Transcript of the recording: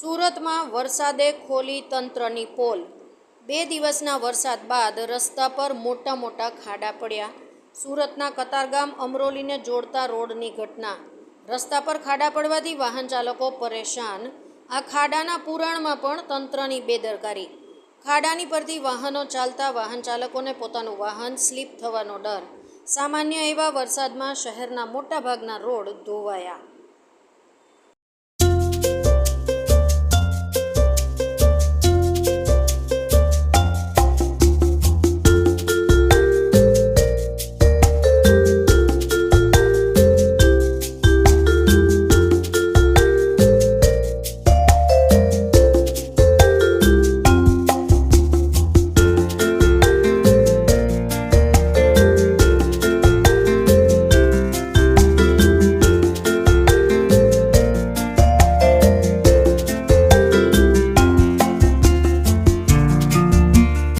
સુરતમાં વરસાદે ખોલી તંત્રની પોલ. બે દિવસના વરસાદ બાદ રસ્તા પર મોટા મોટા ખાડા પડ્યા. સુરતના કતારગામ અમરોલીને જોડતા રોડની ઘટના. રસ્તા પર ખાડા પડવાથી વાહન ચાલકો પરેશાન. આ ખાડાના પુરાણમાં પણ તંત્રની બેદરકારી. ખાડાની પરથી વાહનો ચાલતા વાહન ચાલકોને પોતાનું વાહન સ્લીપ થવાનો ડર. સામાન્ય એવા વરસાદમાં શહેરના મોટાભાગના રોડ ધોવાયા.